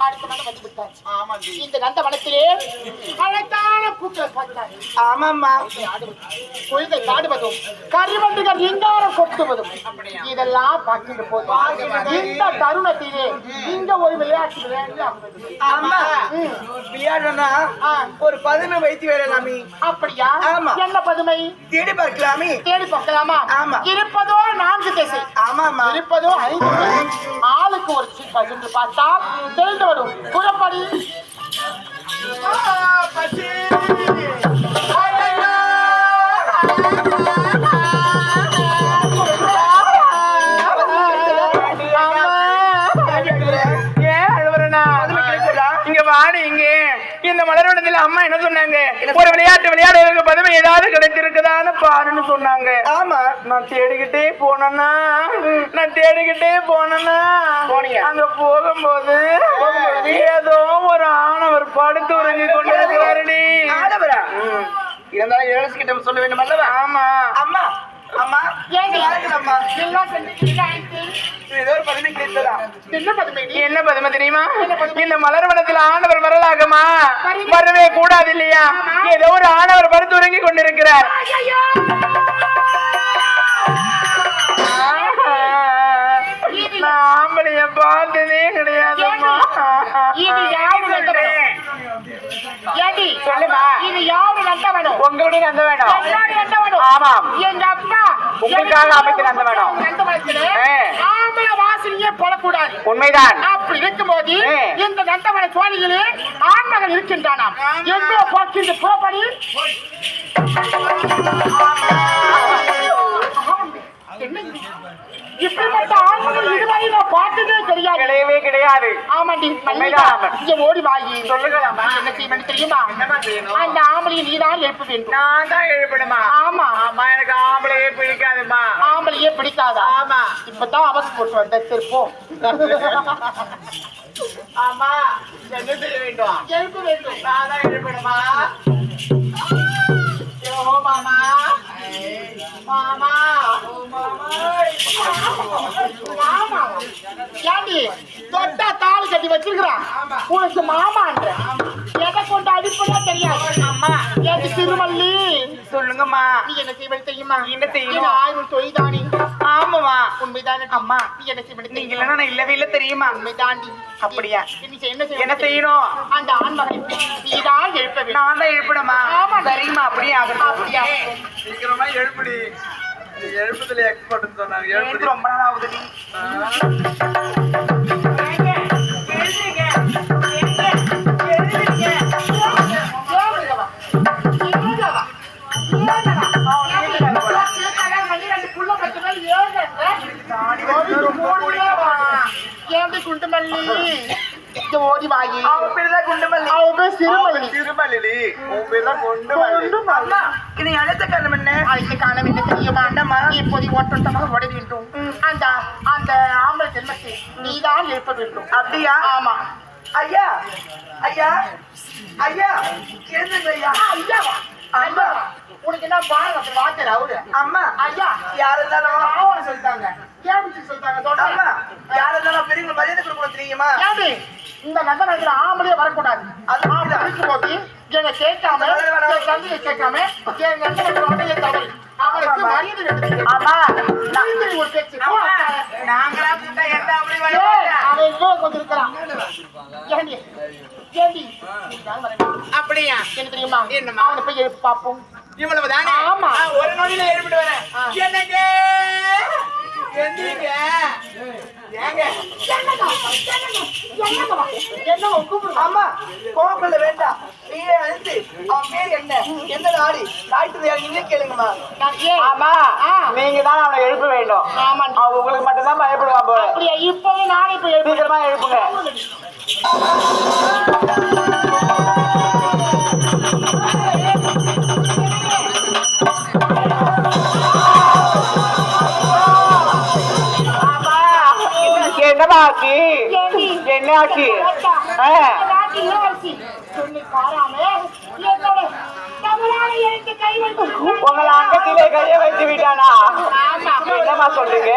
அடுத்த இதெல்லாம் பார்க்கின்ற ஒரு விளையாட்டு விளையாட்டு ஆமா. பதுமை வைத்து விளையாடலாமே. அப்படியா? ஆமா. என்ன பதுமை? தேடி பார்க்கலாமே. தேடி பார்க்கலாமா? ஆமா. இருப்பதோ நான்கு திசை. ஆமா இருப்பதோ ஐந்து ஆளுக்கு ஒரு பகிர்ந்து பார்த்தா தெரிந்த வரும். புறப்படி. இங்க இந்த மலர்வனத்துல அம்மா என்ன சொன்னாங்க? ஒரு விளையாட்டு விளையாடுறதுக்கு பதவி ஏதாவது கிடைச்சிருக்குதான்னு பாருன்னு சொன்னாங்க. ஆமா. நான் தேடிக்கிட்டே போனேன்னா நான் தேடிக்கிட்டே போனேன்னா போனீங்க. அங்க போகும்போது ஏதோ ஒரு ஆணவர் படுத்து உறங்கி கொண்டு இருக்கிறாருடி ஆடவரா இருந்தாலும் கிட்ட சொல்ல வேண்டும் அல்லவா ஆமா. அம்மா அம்மா. என்ன பதுமை நீ? என்ன பதுமை தெரியுமா? இந்த மலர்வனத்தில் ஆண்டவர் வரலாகமா? வரவே கூடாது இல்லையா? ஏதோ ஒரு ஆணவர் படுத்து உறங்கி கொண்டிருக்கிறார். உங்களுடைய அந்த வேணும்? ஆமாம். உங்களுக்காக நந்தவனம். நந்தவனத்திலே ஆ. ஆம்பளை வாசனையே போடக்கூடாது உண்மைதான் அப்படி இருக்கும்போது. இந்த நந்தவன சோழியிலே ஆண்மகன் இருக்கின்றானாம் எங்கோ பார்க்கின்ற புறப்படி என்ன இது? இப்படிப்பட்ட ஆண்மகன் இதுவரை நான் பார்த்ததே தெரியாது கிடையவே கிடையாது. ஆமாண்டி உண்மைதான். இங்க ஓடி வாங்கி சொல்லுங்களாம்மா. என்ன செய்யணும் தெரியுமா? என்னம்மா செய்யணும்? அந்த ஆம்பளையை நீதான் எழுப்ப வேண்டும். நான் தான் எழுப்பணுமா? ஆமா. அம்மா எனக்கு ஆம்பளையே பிடிக்காதும்மா ஆம்பளையே பிடிக்காதா? ஆமா. இப்பதான் அவசு போட்டு வந்த திருப்போம் ஆமா என்ன செய்ய வேண்டும்? எழுப்ப வேண்டும். நான் தான் எழுப்பணுமா? ஓ மாமா. மாமா. ஆமா ஏண்டி தொட்டா தாலி கட்டி வச்சிருக்கிறான் உனக்கு மாமான்ற எதை கொண்டு அடிப்பதா தெரியாது அம்மா ஏண்டி திருமல்லி சொல்லுங்கம்மா. நீ என்ன செய்வது தெரியுமா என்ன தெரியும் இது ஆயுள் தொழில்தானி ஆமாமா உண்மைதானே அம்மா நீ என்ன செய்வது நீங்க இல்லைன்னா நான் இல்லவே இல்லை தெரியுமா? உண்மைதாண்டி அப்படியா? நீ என்ன செய்வது என்ன செய்யணும்? அந்த ஆண்மகனை நீதான் எழுப்ப நான் தான் எழுப்பணுமா? ஆமா. சரிம்மா அப்படியே அப்படியா சீக்கிரமா நீ எழுப்புதல எக்ஸ்பர்ட்னு சொன்னாங்க. எழுந்து ரொம்ப நாள் ஆகுது நீ. ஏண்டி குண்டுமல்லி இங்க ஓடி வாயி அவன் பேர் தான் குண்டுமல்லி அவங்க சிறுமல்லி. திருமல்லி உன் பேர் தான் கொண்டு மல்லி அம்மா இது அடுத்த காரணம் என்ன? அதுக்கு காரணம் என்ன தெரியுமா? அண்ணம்மா இப்போது ஓட்டமாக ஓட வேண்டும். அந்த அந்த ஆம்பளை ஜென்மத்தை நீதான் எழுப்ப வேண்டும். அப்படியா? ஆமா. ஐயா ஐயா ஐயா எழுந்துங்க ஐயா. ஐயாவா ஐயா உனக்கு என்ன பாருங்க அப்படி வார்த்தை அவரு. அம்மா. ஐயா. யார் இருந்தாலும் ஆவணம் சொல்லிட்டாங்க. கேபிச்சு சொல்லிட்டாங்க? அம்மா. சொல்றாங்க யார் இருந்தாலும் பெரியவங்க மரியாதை கொடுக்கணும் தெரியுமா? இந்த நகரத்துல ஆம்பளே வரக்கூடாது. அது ஆம்பளை இருக்கும்போது என்னை கேட்காம கேட்காம உடனே தவறு. ஆமா. நாங்களா கூட்டா எந்த அப்படி. அப்படியா? என்ன தெரியுமா? என்னம்மா? அவனை போய் எழுப்பி பார்ப்போம். இவ்வளவு தானே ஆமா. ஒரு நொடியில ஏற்பட்டு வரேன். என்னங்க? எந்திரிங்க. என்ன அம்மா கோபப்பட வேண்டாம். நீயே அழுத்து அவன் பேர் என்ன? எந்த நாடு? தாய்த்து நீங்களே கேளுங்கம்மா. ஆமா. நீங்க தான் அவனை எழுப்ப வேண்டும். ஆமாண்டி. அவன் உங்களுக்கு மட்டும் தான் பயப்படுவான் போல. அப்படியா? இப்பவே நானே போய் எழுப்பி சீக்கிரமா எழுப்புங்க. ஆமா. வைத்து உங்களை அங்கத்திலே கைய வைத்து விட்டானா? என்னமா சொல்லுங்க